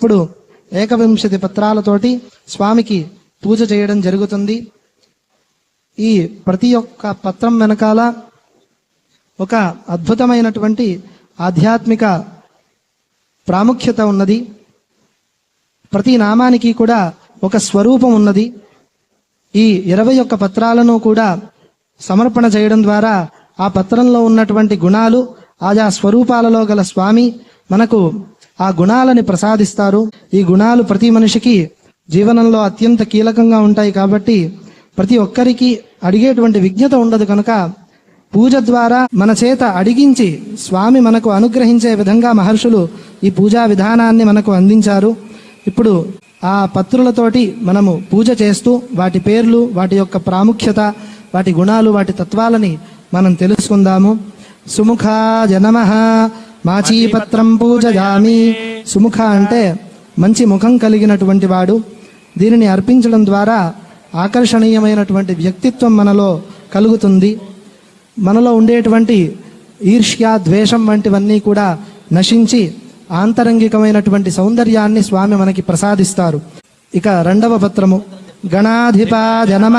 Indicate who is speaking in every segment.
Speaker 1: ఇప్పుడు ఏకవింశతి పత్రాలతోటి స్వామికి పూజ చేయడం జరుగుతుంది. ఈ ప్రతి ఒక్క పత్రం వెనకాల ఒక అద్భుతమైనటువంటి ఆధ్యాత్మిక ప్రాముఖ్యత ఉన్నది. ప్రతి నామానికి కూడా ఒక స్వరూపం ఉన్నది. ఈ ఇరవై ఒక్క పత్రాలను కూడా సమర్పణ చేయడం ద్వారా ఆ పత్రంలో ఉన్నటువంటి గుణాలు ఆయా స్వరూపాలలో గల స్వామి మనకు ఆ గుణాలని ప్రసాదిస్తారు. ఈ గుణాలు ప్రతి మనిషికి జీవనంలో అత్యంత కీలకంగా ఉంటాయి కాబట్టి ప్రతి ఒక్కరికి అడిగేటువంటి విజ్ఞత ఉండదు కనుక పూజ ద్వారా మన చేత అడిగించి స్వామి మనకు అనుగ్రహించే విధంగా మహర్షులు ఈ పూజా విధానాన్ని మనకు అందించారు. ఇప్పుడు ఆ పత్రులతోటి మనము పూజ చేస్తూ వాటి పేర్లు వాటి యొక్క ప్రాముఖ్యత వాటి గుణాలు వాటి తత్వాలని మనం తెలుసుకుందాము. సుముఖాయ నమ మాచీపత్రం పూజయామి సుముఖ అంటే మంచి ముఖం కలిగినటువంటి వాడు. దీనిని అర్పించడం ద్వారా ఆకర్షణీయమైనటువంటి వ్యక్తిత్వం మనలో కలుగుతుంది. మనలో ఉండేటువంటి ఈర్ష్య ద్వేషం వంటివన్నీ కూడా నశించి ఆంతరంగికమైనటువంటి సౌందర్యాన్ని స్వామి మనకి ప్రసాదిస్తారు. ఇక రెండవ పత్రము. గణాధిపాయ నమ.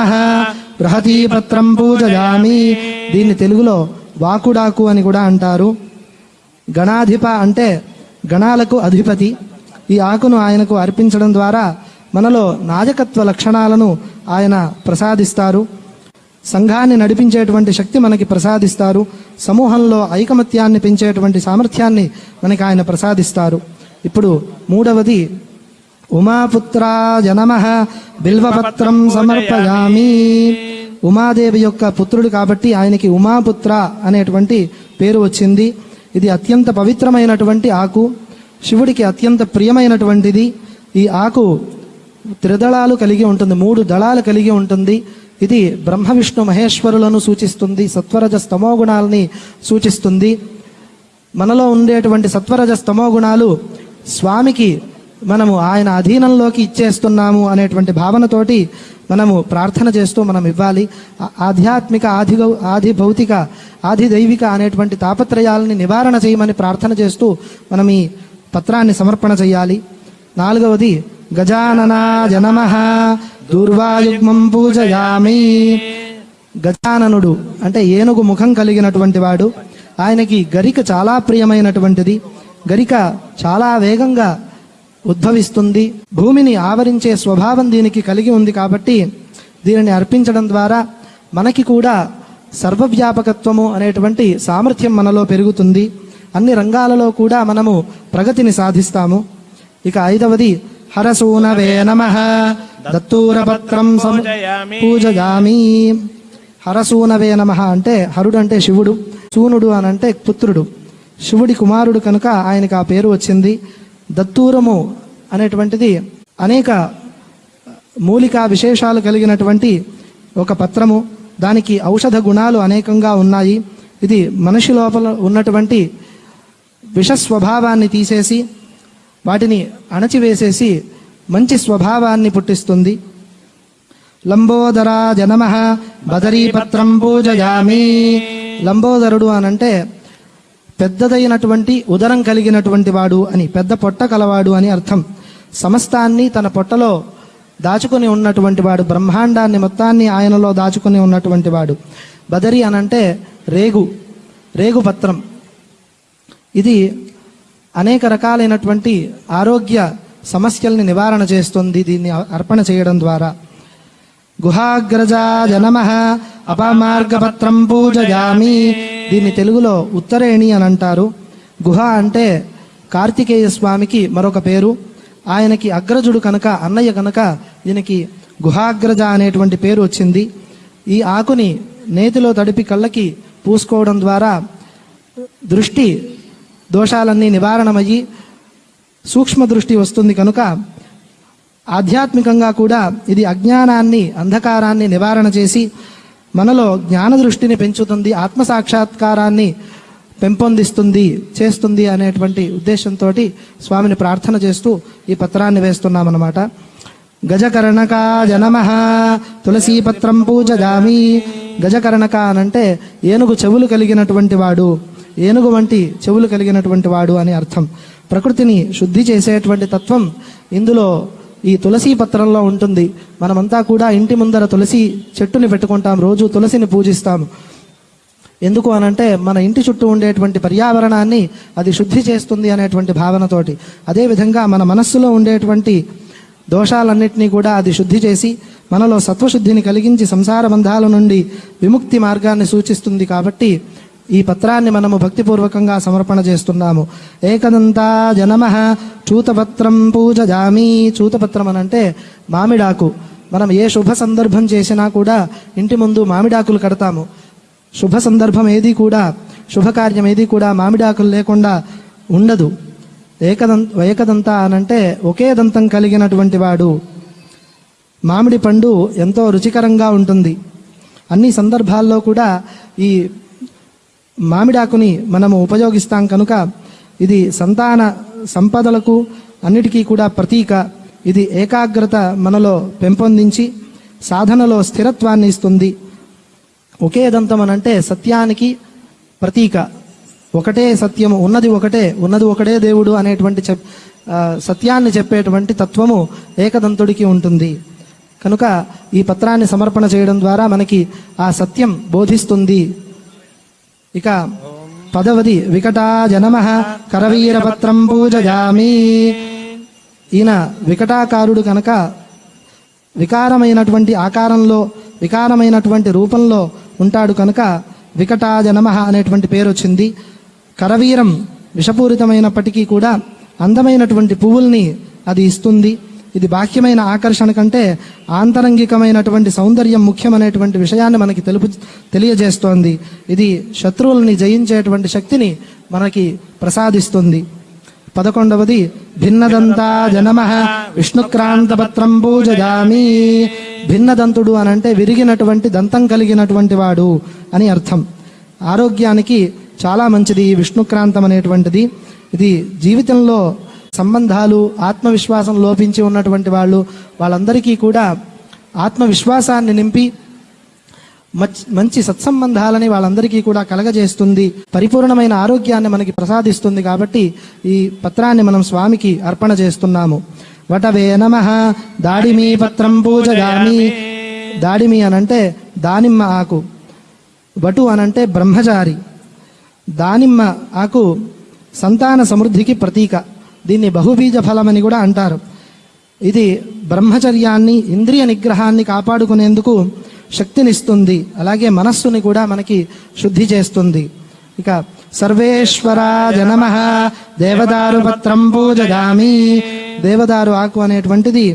Speaker 1: బృహతీ పత్రం పూజయామి. దీన్ని తెలుగులో వాకుడాకు అని కూడా అంటారు. గణాధిప అంటే గణాలకు అధిపతి. ఈ ఆకును ఆయనకు అర్పించడం ద్వారా మనలో నాయకత్వ లక్షణాలను ఆయన ప్రసాదిస్తారు. సంఘాన్ని నడిపించేటువంటి శక్తి మనకి ప్రసాదిస్తారు. సమూహంలో ఐకమత్యాన్ని పెంచేటువంటి సామర్థ్యాన్ని మనకి ఆయన ప్రసాదిస్తారు. ఇప్పుడు మూడవది ఉమాపుత్ర జనమ బిల్వపత్రం సమర్పయామి. ఉమాదేవి యొక్క పుత్రుడు కాబట్టి ఆయనకి ఉమాపుత్ర అనేటువంటి పేరు వచ్చింది. ఇది అత్యంత పవిత్రమైనటువంటి ఆకు. శివుడికి అత్యంత ప్రియమైనటువంటిది. ఈ ఆకు త్రిదళాలు కలిగి ఉంటుంది మూడు దళాలు కలిగి ఉంటుంది. ఇది బ్రహ్మ విష్ణు మహేశ్వరులను సూచిస్తుంది సత్వరజ స్తమోగుణాలని సూచిస్తుంది. మనలో ఉండేటువంటి సత్వరజ స్తమోగుణాలు స్వామికి మనము ఆయన అధీనంలోకి ఇచ్చేస్తున్నాము అనేటువంటి భావనతోటి మనము ప్రార్థన చేస్తూ మనం ఇవ్వాలి. ఆధ్యాత్మిక ఆది ఆది భౌతిక ఆది దైవిక అనేటువంటి తాపత్రయాలని నివారణ చేయమని ప్రార్థన చేస్తూ మనం ఈ పత్రాన్ని సమర్పణ చేయాలి. నాలుగవది గజాననా జనమ దూర్వాయుగ్మం పూజయామి. గజాననుడు అంటే ఏనుగు ముఖం కలిగినటువంటి వాడు. ఆయనకి గరిక చాలా ప్రియమైనటువంటిది. గరిక చాలా వేగంగా ఉద్భవిస్తుంది. భూమిని ఆవరించే స్వభావం దీనికి కలిగి ఉంది కాబట్టి దీనిని అర్పించడం ద్వారా మనకి కూడా సర్వవ్యాపకత్వము అనేటువంటి సామర్థ్యం మనలో పెరుగుతుంది. అన్ని రంగాలలో కూడా మనము ప్రగతిని సాధిస్తాము. ఇక ఐదవది హరసూనవే నమ. దత్తూరపత్రం పూజయామి. హరసూనవే నమ అంటే హరుడు అంటే శివుడు సూనుడు అని అంటే పుత్రుడు. శివుడి కుమారుడు కనుక ఆయనకు ఆ పేరు వచ్చింది. దత్తూరము అనేటువంటిది అనేక మూలికా విశేషాలు కలిగినటువంటి ఒక పత్రము. దానికి ఔషధ గుణాలు అనేకంగా ఉన్నాయి. ఇది మనిషి లోపల ఉన్నటువంటి విష స్వభావాన్ని తీసేసి వాటిని అణచివేసేసి మంచి స్వభావాన్ని పుట్టిస్తుంది. లంబోదరా జనమ బదరీపత్రం పూజయామి. లంబోదరుడు అనంటే పెద్దదైనటువంటి ఉదరం కలిగినటువంటి వాడు అని పెద్ద పొట్ట కలవాడు అని అర్థం. సమస్తాన్ని తన పొట్టలో దాచుకుని ఉన్నటువంటి వాడు బ్రహ్మాండాన్ని మొత్తాన్ని ఆయనలో దాచుకుని ఉన్నటువంటి వాడు. బదరి అనంటే రేగు రేగు పత్రం ఇది అనేక రకాలైనటువంటి ఆరోగ్య సమస్యల్ని నివారణ చేస్తుంది దీన్ని అర్పణ చేయడం ద్వారా. గుహాగ్రజా జనమ అపమార్గపత్రం పూజయామి. దీన్ని తెలుగులో ఉత్తరేణి అని అంటారు. గుహ అంటే కార్తికేయ స్వామికి మరొక పేరు. ఆయనకి అగ్రజుడు కనుక అన్నయ్య కనుక దీనికి గుహాగ్రజ అనేటువంటి పేరు వచ్చింది. ఈ ఆకుని నేతిలో తడిపి కళ్ళకి పూసుకోవడం ద్వారా దృష్టి దోషాలన్నీ నివారణమయ్యి సూక్ష్మ దృష్టి వస్తుంది కనుక ఆధ్యాత్మికంగా కూడా ఇది అజ్ఞానాన్ని అంధకారాన్ని నివారణ చేసి మనలో జ్ఞాన దృష్టిని పెంచుతుంది ఆత్మ సాక్షాత్కారాన్ని పెంపొందిస్తుంది చేస్తుంది అనేటువంటి ఉద్దేశంతో స్వామిని ప్రార్థన చేస్తూ ఈ పత్రాన్ని వేస్తున్నామన్నమాట. గజకర్ణక జనమ తులసీపత్రం పూజగామి. గజకర్ణక అనంటే ఏనుగు చెవులు కలిగినటువంటి వాడు ఏనుగు వంటి చెవులు కలిగినటువంటి వాడు అని అర్థం. ప్రకృతిని శుద్ధి చేసేటువంటి తత్వం ఇందులో ఈ తులసి పత్రంలో ఉంటుంది. మనమంతా కూడా ఇంటి ముందర తులసి చెట్టుని పెట్టుకుంటాం. రోజు తులసిని పూజిస్తాము. ఎందుకు అనంటే మన ఇంటి చుట్టూ ఉండేటువంటి పర్యావరణాన్ని అది శుద్ధి చేస్తుంది అనేటువంటి భావనతోటి. అదేవిధంగా మన మనస్సులో ఉండేటువంటి దోషాలన్నింటినీ కూడా అది శుద్ధి చేసి మనలో సత్వశుద్ధిని కలిగించి సంసార బంధాల నుండి విముక్తి మార్గాన్ని సూచిస్తుంది కాబట్టి ఈ పత్రాన్ని మనము భక్తిపూర్వకంగా సమర్పణ చేస్తున్నాము. ఏకదంతా జనమ చూతపత్రం పూజజామి. చూతపత్రం అనంటే మామిడాకు. మనం ఏ శుభ సందర్భం చేసినా కూడా ఇంటి ముందు మామిడాకులు కడతాము. శుభ సందర్భం ఏది కూడా శుభకార్యం ఏది కూడా మామిడాకులు లేకుండా ఉండదు. ఏకదంత ఏకదంత అనంటే ఒకే దంతం కలిగినటువంటి వాడు. మామిడి పండు ఎంతో రుచికరంగా ఉంటుంది. అన్ని సందర్భాల్లో కూడా ఈ మామిడాకుని మనము ఉపయోగిస్తాం కనుక ఇది సంతాన సంపదలకు అన్నిటికీ కూడా ప్రతీక. ఇది ఏకాగ్రత మనలో పెంపొందించి సాధనలో స్థిరత్వాన్ని ఇస్తుంది. ఒకే దంతం అనంటే సత్యానికి ప్రతీక. ఒకటే సత్యము ఉన్నది ఒకటే ఉన్నది ఒకటే దేవుడు అనేటువంటి చెప్ సత్యాన్ని చెప్పేటువంటి తత్వము ఏకదంతుడికి ఉంటుంది. కనుక ఈ పత్రాన్ని సమర్పణ చేయడం ద్వారా మనకి ఆ సత్యం బోధిస్తుంది. ఇక పదవది వికటా కరవీరపత్రం పూజయామి. ఈయన వికటాకారుడు కనుక వికారమైనటువంటి ఆకారంలో వికారమైనటువంటి రూపంలో ఉంటాడు కనుక వికటాజనమ అనేటువంటి పేరు వచ్చింది. కరవీరం విషపూరితమైనప్పటికీ కూడా అందమైనటువంటి పువ్వుల్ని అది ఇస్తుంది. ఇది బాహ్యమైన ఆకర్షణ కంటే ఆంతరంగికమైనటువంటి సౌందర్యం ముఖ్యమైనటువంటి విషయాన్ని మనకి తెలుపు తెలియజేస్తోంది. ఇది శత్రువుల్ని జయించేటువంటి శక్తిని మనకి ప్రసాదిస్తుంది. పదకొండవది భిన్నదంతా జనమ విష్ణుక్రాంతపత్రం పూజయామి. భిన్నదంతుడు అంటే విరిగినటువంటి దంతం కలిగినటువంటి వాడు అని అర్థం. ఆరోగ్యానికి చాలా మంచిది ఈ విష్ణుక్రాంతం అనేటువంటిది ఇది జీవితంలో సంబంధాలు ఆత్మవిశ్వాసం లోపించి ఉన్నటువంటి వాళ్ళు వాళ్ళందరికీ కూడా ఆత్మవిశ్వాసాన్ని నింపి మచ్- మంచి సత్సంబంధాలని వాళ్ళందరికీ కూడా కలగజేస్తుంది పరిపూర్ణమైన ఆరోగ్యాన్ని మనకి ప్రసాదిస్తుంది కాబట్టి ఈ పత్రాన్ని మనం స్వామికి అర్పణ చేస్తున్నాము. వటవే నమ. దాడిమి పత్రం పూజగామి. దాడిమి అనంటే దానిమ్మ ఆకు. వటు అనంటే బ్రహ్మచారి. దానిమ్మ ఆకు సంతాన సమృద్ధికి ప్రతీక. దీన్ని బహుబీజ ఫలమని కూడా అంటారు. ఇది బ్రహ్మచర్యాన్ని ఇంద్రియ నిగ్రహాన్ని కాపాడుకునేందుకు శక్తినిస్తుంది. అలాగే మనస్సుని కూడా మనకి శుద్ధి చేస్తుంది. ఇక సర్వేశ్వరాజ నమ దేవదారు పత్రం పూజగామి దేవదారు ఆకు అనేటువంటిది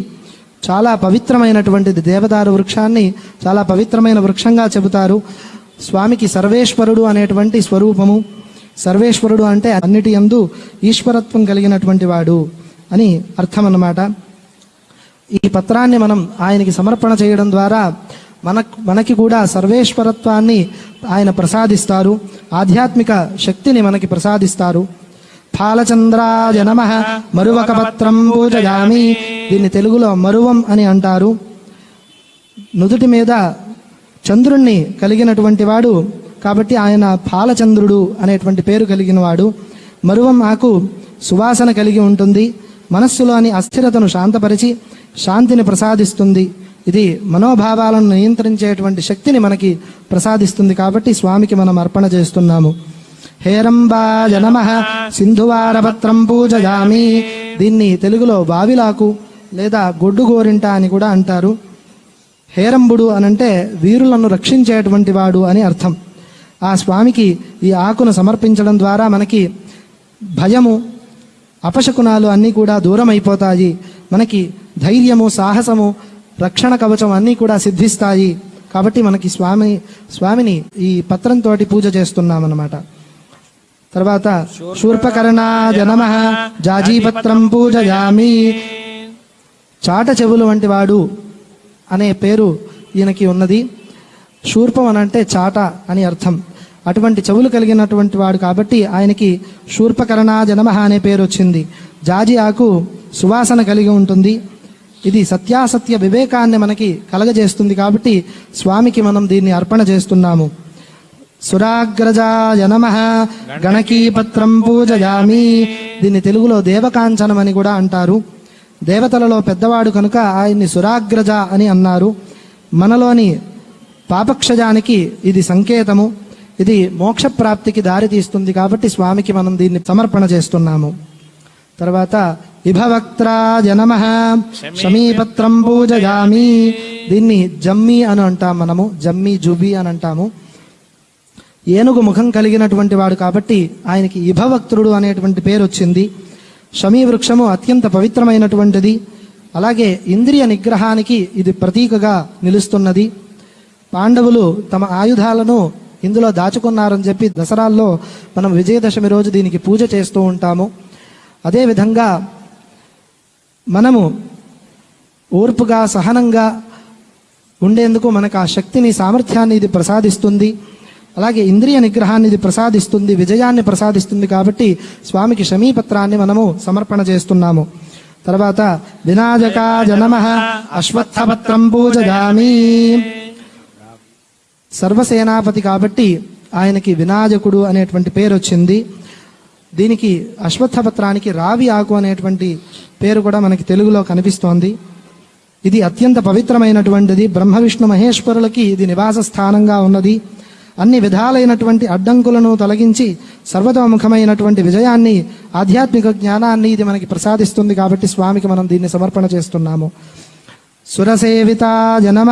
Speaker 1: చాలా పవిత్రమైనటువంటిది. దేవదారు వృక్షాన్ని చాలా పవిత్రమైన వృక్షంగా చెబుతారు. స్వామికి సర్వేశ్వరుడు అనేటువంటి స్వరూపము. సర్వేశ్వరుడు అంటే అన్నిటి యందు ఈశ్వరత్వం కలిగినటువంటి వాడు అని అర్థం అన్నమాట ఈ పత్రాన్ని మనం ఆయనకి సమర్పణ చేయడం ద్వారా మన మనకి కూడా సర్వేశ్వరత్వాన్ని ఆయన ప్రసాదిస్తారు ఆధ్యాత్మిక శక్తిని మనకి ప్రసాదిస్తారు. ఫాలచంద్రాయ నమ మరువక పత్రం పూజయామి దీన్ని తెలుగులో మరువం అని అంటారు. నుదుటి మీద చంద్రుణ్ణి కలిగినటువంటి వాడు కాబట్టి ఆయన పాలచంద్రుడు అనేటువంటి పేరు కలిగిన వాడు. మరువం ఆకు సువాసన కలిగి ఉంటుంది. మనస్సులోని అస్థిరతను శాంతపరిచి శాంతిని ప్రసాదిస్తుంది. ఇది మనోభావాలను నియంత్రించేటువంటి శక్తిని మనకి ప్రసాదిస్తుంది కాబట్టి స్వామికి మనం అర్పణ చేస్తున్నాము. హేరంబాయ నమ. సింధువారపత్రం పూజయామి. దీన్ని తెలుగులో బావిలాకు లేదా గొడ్డు గోరింట అని కూడా అంటారు. హేరంబుడు అనంటే వీరులను రక్షించేటువంటి వాడు అని అర్థం. ఆ స్వామికి ఈ ఆకును సమర్పించడం ద్వారా మనకి భయము అపశకునాలు అన్నీ కూడా దూరం అయిపోతాయి మనకి ధైర్యము సాహసము రక్షణ కవచం అన్నీ కూడా సిద్ధిస్తాయి. కాబట్టి మనకి స్వామి స్వామిని ఈ పత్రంతో పూజ చేస్తున్నామన్నమాట. తర్వాత శూర్పకర్ణాయ నమ జాజీపత్రం పూజయామి. చాట చెవులు వంటి వాడు అనే పేరు ఈయనకి ఉన్నది. శూర్పం అని అంటే చాట అని అర్థం. అటువంటి చెవులు కలిగినటువంటి వాడు కాబట్టి ఆయనకి శూర్పకరణా జనమ అనే పేరు వచ్చింది. జాజి ఆకు సువాసన కలిగి ఉంటుంది. ఇది సత్యాసత్య వివేకాన్ని మనకి కలగజేస్తుంది కాబట్టి స్వామికి మనం దీన్ని అర్పణ చేస్తున్నాము. సురాగ్రజాయ నమ గణకీపత్రం పూజయామి. దీన్ని తెలుగులో దేవకాంచనం అని కూడా అంటారు. దేవతలలో పెద్దవాడు కనుక ఆయన్ని సురాగ్రజ అని అన్నారు. మనలోని పాపక్షజానికి ఇది సంకేతము ఇది మోక్ష ప్రాప్తికి దారి తీస్తుంది కాబట్టి స్వామికి మనం దీన్ని సమర్పణ చేస్తున్నాము. తర్వాత విభవక్త్రాయ నమ శమీపత్రం పూజయామి. దీన్ని జమ్మి అని అంటాం మనము జమ్మి జుబి అని అంటాము. ఏనుగు ముఖం కలిగినటువంటి వాడు కాబట్టి ఆయనకి ఇభవక్త్రుడు అనేటువంటి పేరు వచ్చింది. శమీ వృక్షము అత్యంత పవిత్రమైనటువంటిది. అలాగే ఇంద్రియ నిగ్రహానికి ఇది ప్రతీకగా నిలుస్తున్నది. పాండవులు తమ ఆయుధాలను ఇందులో దాచుకున్నారని చెప్పి దసరాల్లో మనం విజయదశమి రోజు దీనికి పూజ చేస్తూ ఉంటాము. అదేవిధంగా మనము ఓర్పుగా సహనంగా ఉండేందుకు మనకు ఆ శక్తిని సామర్థ్యాన్ని ఇది ప్రసాదిస్తుంది. అలాగే ఇంద్రియ నిగ్రహాన్ని ఇది ప్రసాదిస్తుంది విజయాన్ని ప్రసాదిస్తుంది కాబట్టి స్వామికి శమీపత్రాన్ని మనము సమర్పణ చేస్తున్నాము. తర్వాత వినాజకా జనమ అశ్వత్థపత్రం పూజయామి. సర్వసేనాపతి కాబట్టి ఆయనకి వినాయకుడు అనేటువంటి పేరు వచ్చింది. దీనికి అశ్వత్థపత్రానికి రావి ఆకు అనేటువంటి పేరు కూడా మనకి తెలుగులో కనిపిస్తోంది. ఇది అత్యంత పవిత్రమైనటువంటిది. బ్రహ్మ విష్ణు మహేశ్వరులకి ఇది నివాస స్థానంగా ఉన్నది. అన్ని విధాలైనటువంటి అడ్డంకులను తొలగించి సర్వతోముఖమైనటువంటి విజయాన్ని ఆధ్యాత్మిక జ్ఞానాన్ని ఇది మనకి ప్రసాదిస్తుంది కాబట్టి స్వామికి మనం దీన్ని సమర్పణ చేస్తున్నాము. సురసేవితాయ నమ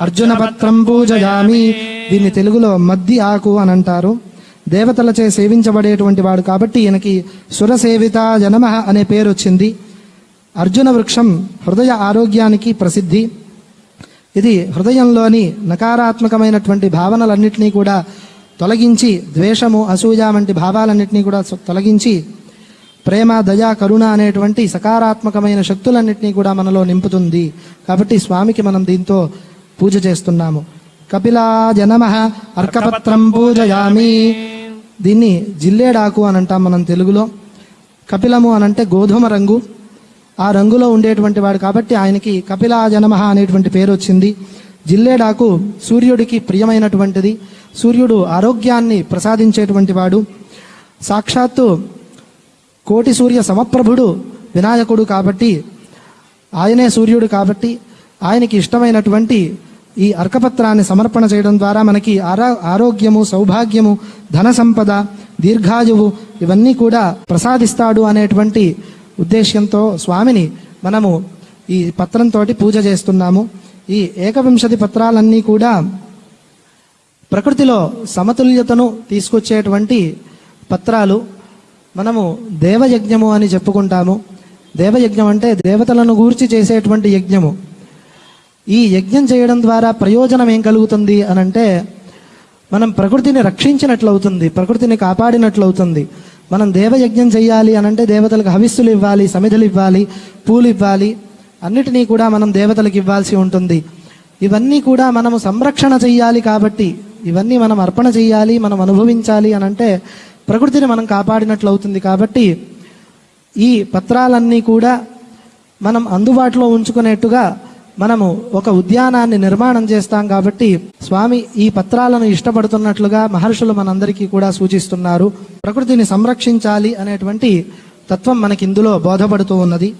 Speaker 1: అర్జున పత్రం పూజయామి. దీన్ని తెలుగులో మద్ది ఆకు అని అంటారు దేవతలచే సేవించబడేటువంటి వాడు కాబట్టి ఈయనకి సురసేవితాయ నమ అనే పేరు వచ్చింది. అర్జున వృక్షం హృదయ ఆరోగ్యానికి ప్రసిద్ధి. ఇది హృదయంలోని నకారాత్మకమైనటువంటి భావనలన్నింటినీ కూడా తొలగించి ద్వేషము అసూయ వంటి భావాలన్నింటినీ కూడా తొలగించి ప్రేమ దయ కరుణ అనేటువంటి సకారాత్మకమైన శక్తులన్నింటినీ కూడా మనలో నింపుతుంది. కాబట్టి స్వామికి మనం దీంతో పూజ చేస్తున్నాము. కపిలా జనమ అర్కపత్రం పూజయామి. దీన్ని జిల్లేడాకు అని అంటాం మనం తెలుగులో. కపిలము అనంటే గోధుమ రంగు. ఆ రంగులో ఉండేటువంటి వాడు కాబట్టి ఆయనకి కపిలా జనమ అనేటువంటి పేరు వచ్చింది. జిల్లేడాకు సూర్యుడికి ప్రియమైనటువంటిది. సూర్యుడు ఆరోగ్యాన్ని ప్రసాదించేటువంటి వాడు. సాక్షాత్తు కోటి సూర్య సమప్రభుడు వినాయకుడు కాబట్టి ఆయనే సూర్యుడు కాబట్టి ఆయనకి ఇష్టమైనటువంటి ఈ అర్కపత్రాన్ని సమర్పణ చేయడం ద్వారా మనకి ఆరా ఆరోగ్యము సౌభాగ్యము ధన సంపద దీర్ఘాయువు ఇవన్నీ కూడా ప్రసాదిస్తాడు అనేటువంటి ఉద్దేశ్యంతో స్వామిని మనము ఈ పత్రంతో పూజ చేస్తున్నాము. ఈ ఏకవింశతి పత్రాలన్నీ కూడా ప్రకృతిలో సమతుల్యతను తీసుకొచ్చేటువంటి పత్రాలు. మనము దేవయజ్ఞము అని చెప్పుకుంటాము. దేవయజ్ఞం అంటే దేవతలను గూర్చి చేసేటువంటి యజ్ఞము. ఈ యజ్ఞం చేయడం ద్వారా ప్రయోజనం ఏం కలుగుతుంది అని అంటే మనం ప్రకృతిని రక్షించినట్లవుతుంది ప్రకృతిని కాపాడినట్లవుతుంది. మనం దేవయజ్ఞం చేయాలి అని అంటే దేవతలకు హవిస్సులు ఇవ్వాలి సమిధులు ఇవ్వాలి పూలు ఇవ్వాలి అన్నిటినీ కూడా మనం దేవతలకు ఇవ్వాల్సి ఉంటుంది. ఇవన్నీ కూడా మనము సంరక్షణ చెయ్యాలి కాబట్టి ఇవన్నీ మనం అర్పణ చెయ్యాలి మనం అనుభవించాలి అని అంటే ప్రకృతిని మనం కాపాడినట్లు అవుతుంది కాబట్టి ఈ పత్రాలన్నీ కూడా మనం అందుబాటులో ఉంచుకునేట్టుగా మనము ఒక ఉద్యానాన్ని నిర్మాణం చేస్తాం కాబట్టి స్వామి ఈ పత్రాలను ఇష్టపడుతున్నట్లుగా మహర్షులు మనందరికీ కూడా సూచిస్తున్నారు. ప్రకృతిని సంరక్షించాలి అనేటువంటి తత్వం మనకి ఇందులో బోధపడుతూ ఉన్నది.